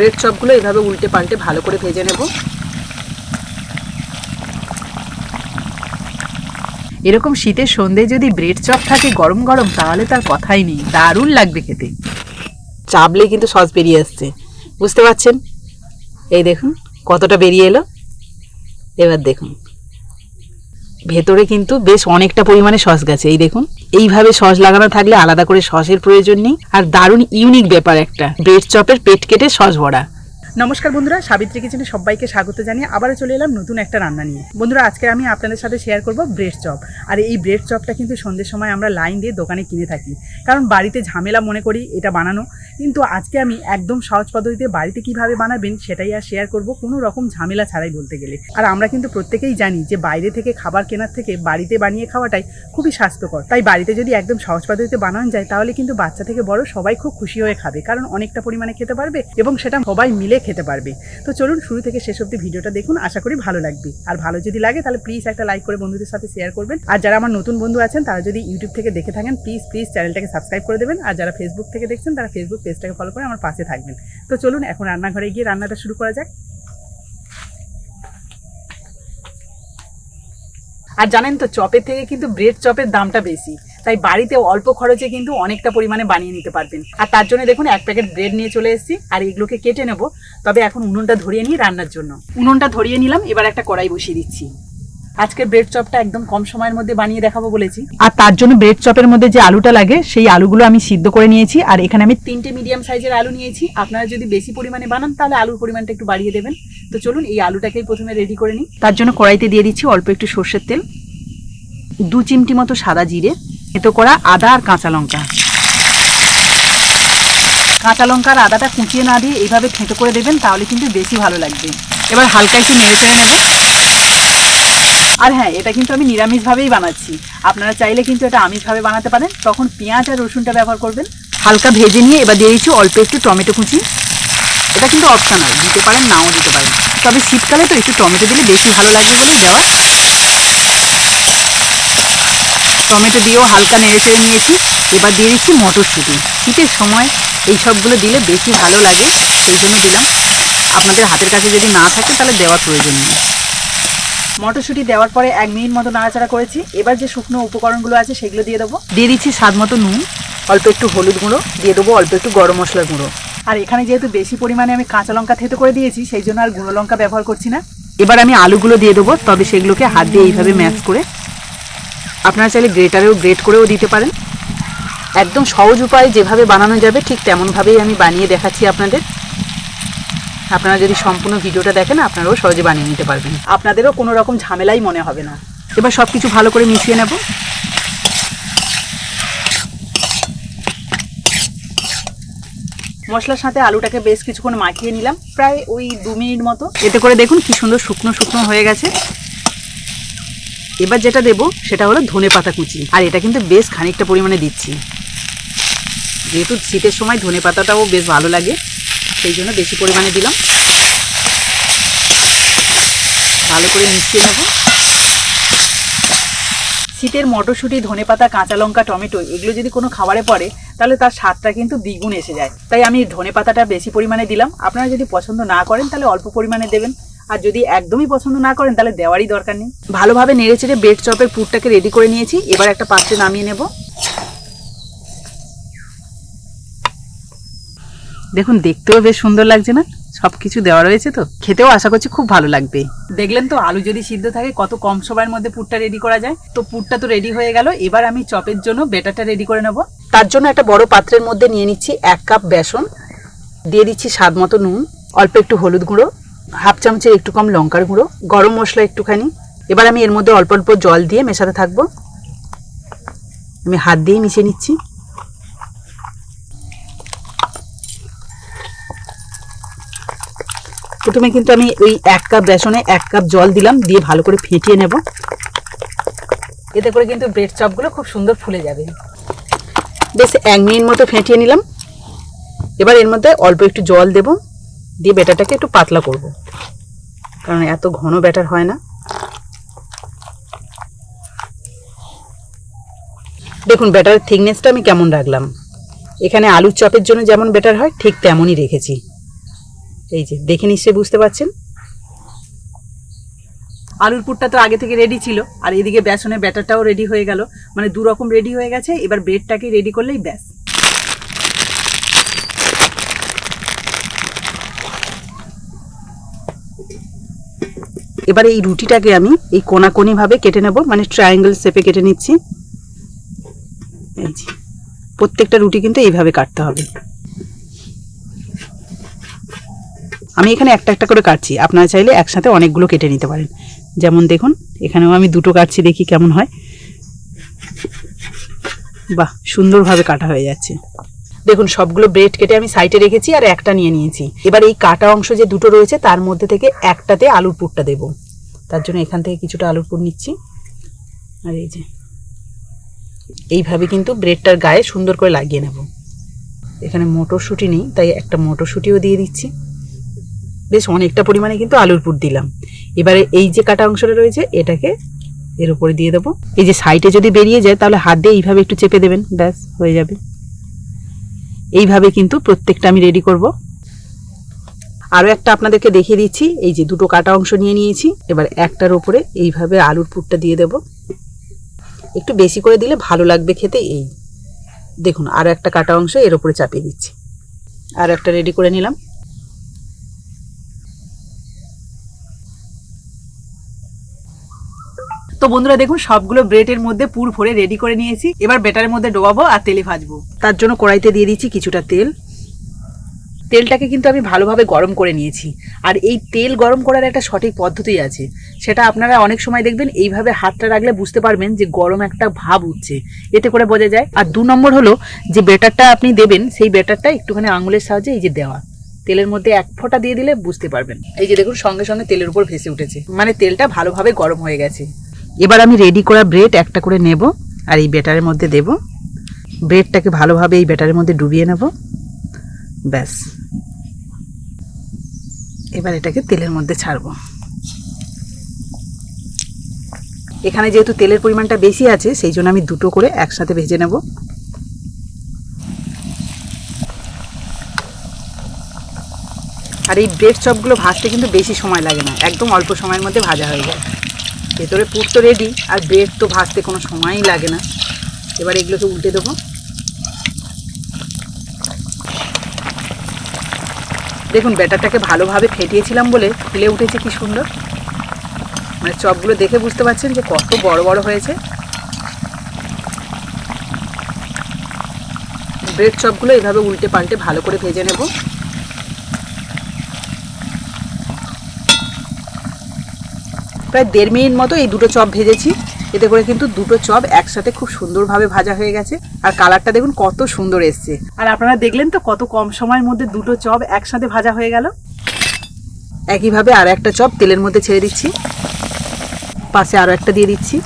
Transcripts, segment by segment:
Bread চপগুলো এইভাবে উল্টে পাল্টে ভালো করে ভেজে নেব। এরকম শীতের সন্ধ্যে যদি ব্রেড চপ থাকে গরম গরম, তাহলে তার কথাই নেই। দারুণ লাগবে খেতে। চাপলে কিন্তু সস বেরিয়ে আসছে। বুঝতে পারছেন? এই দেখুন, কতটা বেরিয়ে এলো। এবার দেখুন। ভেতরে কিন্তু বেশ অনেকটা পরিমাণে সস গেছে। এই দেখুন এইভাবে সস লাগানো থাকলে আলাদা করে সসের প্রয়োজন নেই। আর দারুণ ইউনিক ব্যাপার একটা। ব্রেড চপের পেট কেটে সস ভরা। নমস্কার বন্ধুরা, সাবিত্রী কিচেনে সবাইকে স্বাগত জানিয়ে আবারও চলে এলাম নতুন একটা রান্না নিয়ে। বন্ধুরা, আজকে আমি আপনাদের সাথে শেয়ার করব ব্রেড চপ আর এই ব্রেড চপটা কিন্তু সন্ধ্যের সময় আমরা লাইন দিয়ে দোকানে কিনে থাকি। কারণ বাড়িতে ঝামেলা মনে করি এটা বানানো। কিন্তু আজকে আমি একদম সহজ পদ্ধতিতে বাড়িতে কীভাবে বানাবেন সেটাই আর শেয়ার করব কোনো রকম ঝামেলা ছাড়াই বলতে গেলে। আর আমরা কিন্তু প্রত্যেকেই জানি যে বাইরে থেকে খাবার কেনার থেকে বাড়িতে বানিয়ে খাওয়াটাই খুবই স্বাস্থ্যকর। তাই বাড়িতে যদি একদম সহজ পদ্ধতিতে বানানো যায়, তাহলে কিন্তু বাচ্চা থেকে বড় সবাই খুব খুশি হয়ে খাবে। কারণ অনেকটা পরিমাণে খেতে পারবে এবং সেটা সবাই মিলে খেতে পারবে। তো চলুন শুরু থেকে শেষ অব্দি ভিডিওটা দেখুন, আশা করি ভালো লাগবে। আর ভালো যদি লাগে তাহলে প্লিজ একটা লাইক করে বন্ধুদের সাথে শেয়ার করবেন। আর যারা আমার নতুন বন্ধু আছেন, তারা যদি ইউটিউব থেকে দেখে থাকেন প্লিজ প্লিজ চ্যানেলটাকে সাবস্ক্রাইব করে দেবেন। আর যারা ফেসবুক থেকে দেখছেন, তারা ফেসবুক পেজটাকে ফলো করে আমার পাশে থাকবেন। তো চলুন এখন রান্নাঘরে গিয়ে রান্নাটা শুরু করা যাক। আর জানেন তো, চপের থেকে কিন্তু ব্রেড চপের দামটা বেশি। তাই বাড়িতে অল্প খরচে কিন্তু অনেকটা পরিমাণে বানিয়ে নিতে পারবেন। আর তার জন্য দেখুন, এক প্যাকেট ব্রেড নিয়ে চলে এসেছি, আর এগুলোকে কেটে নেব। তবে এখন উনুনটা ধরিয়ে নিই রান্নার জন্য। উনুনটা ধরিয়ে নিলাম, এবার একটা কড়াই বসিয়ে দিচ্ছি। আজকে ব্রেড চপটা একদম কম সময়ের মধ্যে বানিয়ে দেখাবো বলেছি। আর তার জন্য ব্রেড চপের মধ্যে যে আলুটা লাগে, সেই আলুগুলো আমি সিদ্ধ করে নিয়েছি, আর এখানে আমি তিনটে মিডিয়াম সাইজের আলু নিয়েছি। আপনারা যদি বেশি পরিমাণে বানান, তাহলে আলুর পরিমাণটা একটু বাড়িয়ে দেবেন। তো চলুন, এই আলুটাকেই প্রথমে রেডি করে নিই। তার জন্য কড়াইতে দিয়ে দিচ্ছি অল্প একটু সর্ষের তেল, দু চিমটি মতো সাদা জিরে এতো করা আদা আর কাঁচা লঙ্কা। কাঁচা লঙ্কা আর আদাটা কুচিয়ে না দিয়ে এইভাবে থেঁতো করে দেবেন, তাহলে কিন্তু বেশি ভালো লাগবে। এবার হালকা একটু নেড়ে চেড়ে নেব আর হ্যাঁ এটা কিন্তু আমি নিরামিষভাবেই বানাচ্ছি। আপনারা চাইলে কিন্তু এটা আমিষভাবে বানাতে পারেন। তখন পেঁয়াজ আর রসুনটা ব্যবহার করবেন। হালকা ভেজে নিয়ে এবার দিয়ে দিচ্ছি অল্প একটু টমেটো কুচি। এটা কিন্তু অপশনাল দিতে পারেন, নাও দিতে পারেন। তবে শীতকালে তো একটু টমেটো দিলে বেশি ভালো লাগবে বলে দেওয়া টমেটো দিয়েও হালকা নেড়ে চেড়ে নিয়েছি। এবার দিয়ে দিচ্ছি মটরশুঁটি। শীতের সময় এই সবগুলো দিলে বেশি ভালো লাগে সেই জন্য দিলাম। আপনাদের হাতের কাছে যদি না থাকে, তাহলে দেওয়ার প্রয়োজন নেই। মটরশুঁটি দেওয়ার পরে এক মিনিট মতো নাড়াচাড়া করেছি। এবার যে শুকনো উপকরণগুলো আছে, সেগুলো দিয়ে দেবো। দিয়ে দিচ্ছি স্বাদ মতো নুন, অল্প একটু হলুদ গুঁড়ো, দিয়ে দেবো অল্প একটু গরম মশলার গুঁড়ো। আর এখানে যেহেতু বেশি পরিমাণে আমি কাঁচা লঙ্কা থেতো করে দিয়েছি, সেই জন্য আর গুঁড়ো লঙ্কা ব্যবহার করছি না। এবার আমি আলুগুলো দিয়ে দেবো, তবে সেগুলোকে হাত দিয়ে এইভাবে ম্যাশ করে আপনারা চাইলে গ্রেটারেও গ্রেট করেও দিতে পারেন। একদম সহজ উপায় যেভাবে বানানো যাবে, ঠিক তেমনভাবেই আমি বানিয়ে দেখাচ্ছি আপনাদের। আপনারা যদি সম্পূর্ণ ভিডিওটা দেখেন, আপনারাও সহজে বানিয়ে নিতে পারবেন। আপনাদেরও কোনো রকম ঝামেলাই মনে হবে না। এবার সব কিছু ভালো করে মিশিয়ে নেব। মশলার সাথে আলুটাকে বেশ কিছুক্ষণ মাখিয়ে নিলাম, প্রায় ওই দু মিনিট মতো। এতে করে দেখুন কি সুন্দর শুকনো শুকনো হয়ে গেছে। এবার যেটা দেব, সেটা হলো ধনে পাতা কুচি। আর এটা কিন্তু বেশ খানিকটা পরিমাণে দিচ্ছি। যেহেতু শীতের সময় ধনে পাতাটাও বেশ ভালো লাগে, সেই জন্য বেশি পরিমাণে দিলাম। ভালো করে মিশিয়ে নেব। শীতের মটরশুঁটি, ধনে পাতা, কাঁচা লঙ্কা, টমেটো, এগুলো যদি কোনো খাবারে পড়ে, তাহলে তার স্বাদটা কিন্তু দ্বিগুণ এসে যায়। তাই আমি ধনে পাতাটা বেশি পরিমাণে দিলাম। আপনারা যদি পছন্দ না করেন, তাহলে অল্প পরিমাণে দেবেন। আর যদি একদমই পছন্দ না করেন, তাহলে দেওয়ারই দরকার নেই। ভালোভাবে নেড়ে চেড়ে বেড চপের পুরটাকে রেডি করে নিয়েছি। এবার একটা পাত্রে নামিয়ে নেব। দেখুন, দেখতেও বেশ সুন্দর লাগছে না? সব কিছু দেওয়া রয়েছে তো? খেতেও আশা করছি খুব ভালো লাগবে। দেখলেন তো, আলু যদি সিদ্ধ থাকে, কত কম সময়ের মধ্যে পুরটা রেডি করা যায়। তো পুরটা তো রেডি হয়ে গেল। এবার আমি চপের জন্য বেটারটা রেডি করে নেব। তার জন্য একটা বড় পাত্রের মধ্যে নিয়ে নিচ্ছি এক কাপ বেসন। দিয়ে দিচ্ছি স্বাদ মতো নুন, অল্প একটু হলুদ গুঁড়ো। হাফ চামচের একটু কম লঙ্কার গুঁড়ো, গরম মশলা একটুখানি। এবার আমি এর মধ্যে অল্প অল্প জল দিয়ে মেশাতে থাকব। আমি হাত দিয়ে মিশিয়ে নিচ্ছি। প্রথমে কিন্তু আমি ওই এক কাপ বেসনে এক কাপ জল দিলাম, দিয়ে ভালো করে ফেটিয়ে নেব। এতে করে কিন্তু ব্রেড চপগুলো খুব সুন্দর ফুলে যাবে। বেশ এক মিনিট মতো ফেটিয়ে নিলাম। এবার এর মধ্যে অল্প একটু জল দেব। দিয়ে ব্যাটারটাকে একটু পাতলা করব। কারণ এত ঘন ব্যাটার হয় না। দেখুন ব্যাটারের থিকনেসটা আমি কেমন রাখলাম। এখানে আলুর চপের জন্য যেমন ব্যাটার হয়, ঠিক তেমনই রেখেছি। এই যে, দেখে নিশ্চয়ই বুঝতে পারছেন? আলুর পুরটা তো আগে থেকে রেডি ছিল। আর এদিকে বেসনের ব্যাটারটাও রেডি হয়ে গেল। মানে দু রকম রেডি হয়ে গেছে। এবার ব্রেডটাকে রেডি করলেই ব্যাস। এবারে এই রুটিটাকে আমি এই কোনাকোনি ভাবে কেটে নেব মানে ট্রায়াঙ্গেল শেপে কেটে নিচ্ছি। প্রত্যেকটা রুটি কিন্তু এইভাবে কাটতে হবে। আমি এখানে একটা একটা করে কাটছি, আপনারা চাইলে একসাথে অনেকগুলো কেটে নিতে পারেন। যেমন দেখুন, এখানেও আমি দুটো কাটছি, দেখি কেমন হয়। বাহ, সুন্দরভাবে কাটা হয়ে যাচ্ছে। দেখুন, সবগুলো ব্রেড কেটে আমি সাইডে রেখেছি আর একটা নিয়ে নিয়েছি। এবার এই কাটা অংশ যে দুটো রয়েছে, তার মধ্যে থেকে একটাতে আলুর পুরটা দেব। তার জন্য এখান থেকে কিছুটা আলুর পুর নিচ্ছি। আর এই যে, এইভাবে কিন্তু ব্রেডটার গায়ে সুন্দর করে লাগিয়ে নেব। এখানে মটরশুঁটি নেই, তাই একটা মটরশুঁটিও দিয়ে দিচ্ছি। বেশ, অনেকটা পরিমাণে কিন্তু আলুর পুর দিলাম। এবারে এই যে কাটা অংশটা রয়েছে, এটাকে এর উপরে দিয়ে দেবো। এই যে সাইডে যদি বেরিয়ে যায়, তাহলে হাত দিয়ে এইভাবে একটু চেপে দেবেন, ব্যাস, হয়ে যাবে। এইভাবে কিন্তু প্রত্যেকটা আমি রেডি করব। আরও একটা আপনাদেরকে দেখিয়ে দিচ্ছি, এই যে দুটো কাটা অংশ নিয়ে নিয়েছি। এবার একটার ওপরে এইভাবে আলুর পুরটা দিয়ে দেব। একটু বেশি করে দিলে ভালো লাগবে খেতে এই। দেখুন আরও একটা কাটা অংশ এর ওপরে চাপিয়ে দিচ্ছি। আর একটা রেডি করে নিলাম। তো বন্ধুরা দেখুন, সবগুলো ব্রেডের মধ্যে পুর ভরে রেডি করে নিয়েছি। এবার বেটারের মধ্যে ডোবাবো আর তেলে ভাজবো। তার জন্য কড়াইতে দিয়ে দিচ্ছি কিছুটা তেল। তেলটাকে কিন্তু আমি ভালোভাবে গরম করে নিয়েছি। আর এই তেল গরম করার একটা সঠিক পদ্ধতি আছে। সেটা আপনারা অনেক সময় দেখবেন, এইভাবে হাতটা রাখলে বুঝতে পারবেন যে গরম একটা ভাব উঠছে। এতে করে বোঝা যায়। আর দু নম্বর হলো, যে বেটারটা আপনি দেবেন, সেই বেটারটা একটুখানি আঙুলের সাহায্যে এই যে দেওয়া। তেলের মধ্যে এক ফোঁটা দিয়ে দিলে বুঝতে পারবেন। এই যে দেখুন, সঙ্গে সঙ্গে তেলের উপর ভেসে উঠেছে। মানে তেলটা ভালোভাবে গরম হয়ে গেছে। এবার আমি রেডি করা ব্রেড একটা করে নেব আর এই ব্যাটারের মধ্যে দেব। ব্রেডটাকে ভালোভাবে এই ব্যাটারের মধ্যে ডুবিয়ে নেব। ব্যাস। এবার এটাকে তেলের মধ্যে ছাড়বো। এখানে যেহেতু তেলের পরিমাণটা বেশি আছে, সেই জন্য আমি দুটো করে একসাথে ভেজে নেব। আর এই ব্রেড চপগুলো ভাজতে কিন্তু বেশি সময় লাগে না, একদম অল্প সময়ের মধ্যে ভাজা হয়ে যায়। ভেতরে পুর তো রেডি আর ব্রেড তো ভাজতে কোনো সময়ই লাগে না। এবার এগুলোকে উল্টে দেবো। দেখুন, ব্যাটারটাকে ভালোভাবে ফেটিয়েছিলাম বলে ফুলে উঠেছে কি সুন্দর। মানে চপগুলো দেখে বুঝতে পারছেন যে কত বড় বড় হয়েছে। ব্রেড চপগুলো এইভাবে উল্টে পাল্টে ভালো করে ভেজে নেব। প্রায় দেড় মিনিট মতো এই দুটো চপ ভেজেছি। এতে করে কিন্তু দুটো চপ একসাথে খুব সুন্দরভাবে ভাজা হয়ে গেছে। আর কালারটা দেখুন কত সুন্দর এসছে। আর আপনারা দেখলেন তো কত কম সময়ের মধ্যে দুটো চপ একসাথে ভাজা হয়ে গেল। একইভাবে আর একটা চপ তেলের মধ্যে ছেড়ে দিচ্ছি। পাশে আরও একটা দিয়ে দিচ্ছি।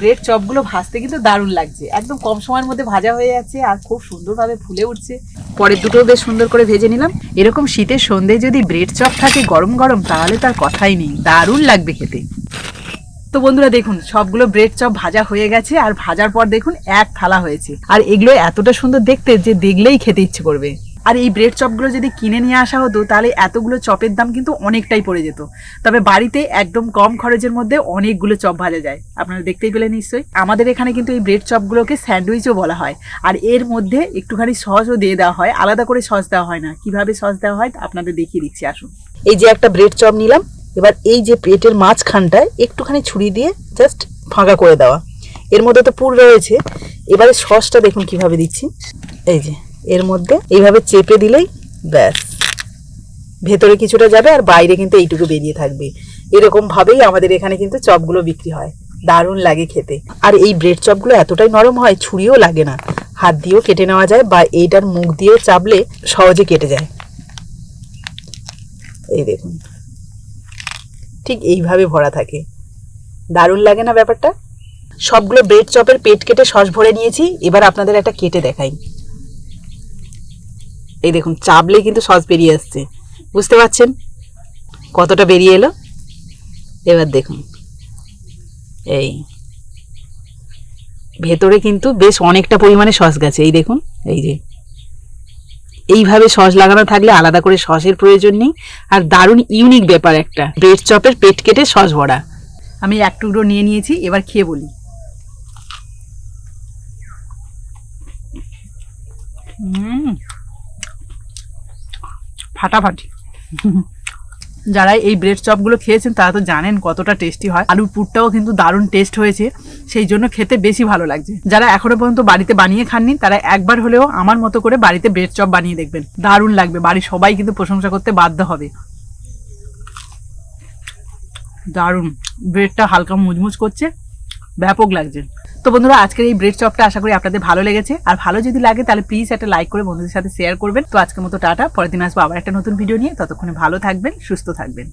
ব্রেড চপগুলো ভাজতে কিন্তু দারুণ লাগছে। একদম কম সময়ের মধ্যে ভাজা হয়ে যাচ্ছে আর খুব সুন্দরভাবে ফুলে উঠছে। পরের দুটো বেশ সুন্দর করে ভেজে নিলাম। এরকম শীতের সন্ধে যদি ব্রেড চপ থাকে গরম গরম, তাহলে তার কথাই নেই। দারুণ লাগবে খেতে। তো বন্ধুরা দেখুন, সবগুলো ব্রেড চপ ভাজা হয়ে গেছে, আর ভাজার পর দেখুন এক থালা হয়েছে। আর এগুলো এতটা সুন্দর দেখতে যে দেখলেই খেতে ইচ্ছে করবে। আর এই ব্রেড চপগুলো যদি কিনে নিয়ে আসা হতো, তাহলে এতগুলো চপের দাম কিন্তু অনেকটাই পড়ে যেত। তবে বাড়িতে একদম কম খরচের মধ্যে অনেকগুলো চপ ভাজা যায়। আপনারা দেখতেই পেলেন নিশ্চয়ই। আমাদের এখানে কিন্তু এই ব্রেড চপগুলোকে স্যান্ডউইচও বলা হয়। আর এর মধ্যে একটুখানি সসও দিয়ে দেওয়া হয়। আলাদা করে সস দেওয়া হয় না। কীভাবে সস দেওয়া হয় আপনাদের দেখিয়ে দিচ্ছি। আসুন। এই যে একটা ব্রেড চপ নিলাম। এবার এই যে প্লেটের মাঝখানটায় একটুখানি ছুরি দিয়ে জাস্ট ফাঁকা করে দেওয়া। এর মধ্যে তো পুর রয়েছে। এবারে সসটা দেখুন কীভাবে দিচ্ছি। এই যে। এর মধ্যে এইভাবে চেপে দিলেই ব্যাস। ভেতরে কিছুটা যাবে আর বাইরে কিন্তু এইটুকু বেরিয়ে থাকবে। এরকম ভাবেই আমাদের এখানে কিন্তু চপগুলো বিক্রি হয়। দারুণ লাগে খেতে। আর এই ব্রেড চপগুলো এতটাই নরম হয়, ছুরিও লাগে না। হাত দিয়েও কেটে নেওয়া যায় বা এইটার মুখ দিয়ে চাপলে সহজে কেটে যায়। এই দেখুন। ঠিক এইভাবে ভরা থাকে। দারুণ লাগে না ব্যাপারটা? সবগুলো ব্রেড চপের পেট কেটে সস ভরে নিয়েছি। এবার আপনাদের একটা কেটে দেখাই। এই দেখুন চাপলেই কিন্তু সস বেরিয়ে আসছে। বুঝতে পারছেন? কতটা বেরিয়ে এলো? এবার দেখুন। এই। ভেতরে কিন্তু বেশ অনেকটা পরিমাণে সস গেছে। এই দেখুন এই যে। এইভাবে সস লাগানো থাকলে আলাদা করে সসের প্রয়োজন নেই। আর দারুণ ইউনিক ব্যাপার একটা। ব্রেড চপের পেট কেটে সস ভরা। আমি এক টুকরো নিয়ে নিয়েছি এবার খেয়ে বলি। উম, ফাটাফাটি। যারা এই ব্রেড চপগুলো খেয়েছেন, তারা তো জানেন কতটা টেস্টি হয়। আলুর পুরটাও কিন্তু দারুণ টেস্ট হয়েছে, সেই জন্য খেতে বেশি ভালো লাগছে। যারা এখনও পর্যন্ত বাড়িতে বানিয়ে খাননি, তারা একবার হলেও আমার মতো করে বাড়িতে ব্রেড চপ বানিয়ে দেখবেন। দারুণ লাগবে, বাড়ির সবাই কিন্তু প্রশংসা করতে বাধ্য হবে। দারুণ। ব্রেডটা হালকা মুচমুচ করছে, ব্যাপক লাগছে। তো বন্ধুরা, আজকের এই ব্রেড চপটা আশা করি আপনাদের ভালো লেগেছে। আর ভালো যদি লাগে, তাহলে প্লিজ একটা লাইক করে বন্ধুদের সাথে শেয়ার করবেন। তো আজকের মতো টাটা, পরের দিন আসব আবার একটা নতুন ভিডিও নিয়ে। ততক্ষণে ভালো থাকবেন, সুস্থ থাকবেন।